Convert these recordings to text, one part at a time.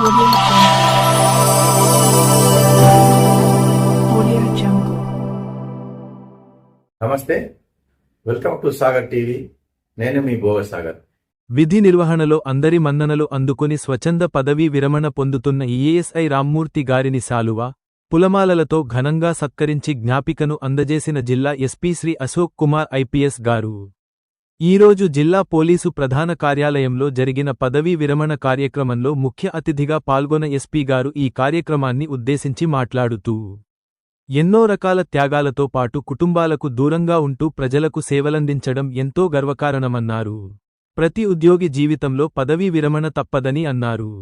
నమస్తే. Welcome to Sagar TV. నేను మీ భోగ సాగర్. విధి నిర్వహణలో అందరి మన్ననలు అందుకుని స్వచ్ఛంద పదవీ విరమణ పొందుతున్న ఈఎస్ఐ రామ్మూర్తి గారిని సాలువ? పులమాలలతో ఘనంగా సత్కరించి జ్ఞాపికను అందజేసిన జిల్లా ఎస్పీ శ్రీ అశోక్ కుమార్ ఐపీఎస్ గారు. ఈరోజు జిల్లా పోలీసు ప్రధాన కార్యాలయంలో జరిగిన పదవీ విరమణ కార్యక్రమంలో ముఖ్య అతిథిగా పాల్గొన్న ఎస్పీ గారు ఈ కార్యక్రమాన్ని ఉద్దేశించి మాట్లాడుతూ ఎన్నో రకాల త్యాగాలతో పాటు కుటుంబాలకు దూరంగా ఉంటూ ప్రజలకు సేవలందించడం ఎంతో గర్వకారణమన్నారు. ప్రతి ఉద్యోగి జీవితంలో పదవీ విరమణ తప్పదని అన్నారు.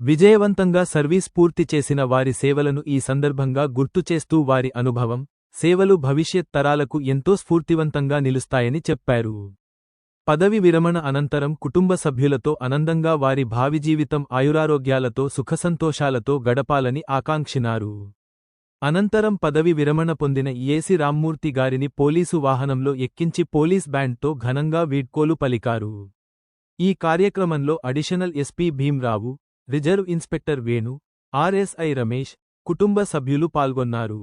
విజయవంతంగా సర్వీస్ పూర్తి చేసిన వారి సేవలను ఈ సందర్భంగా గుర్తుచేస్తూ వారి అనుభవం సేవలు భవిష్యత్ తరాలకు ఎంతో స్ఫూర్తివంతంగా నిలుస్తాయని చెప్పారు. పదవి విరమణ అనంతరం కుటుంబ సభ్యులతో ఆనందంగా వారి భావి జీవితం ఆయురారోగ్యాలతో సుఖసంతోషాలతో గడపాలని ఆకాంక్షినారు. అనంతరం పదవి విరమణ పొందిన ఏసి రామ్మూర్తి గారిని పోలీసు వాహనంలో ఎక్కించి పోలీస్ బ్యాండ్తో ఘనంగా వీడ్కోలు పలికారు. ఈ కార్యక్రమంలో additional SP Bhimrao reserve inspector Venu RSI Ramesh కుటుంబ సభ్యులు పాల్గొన్నారు.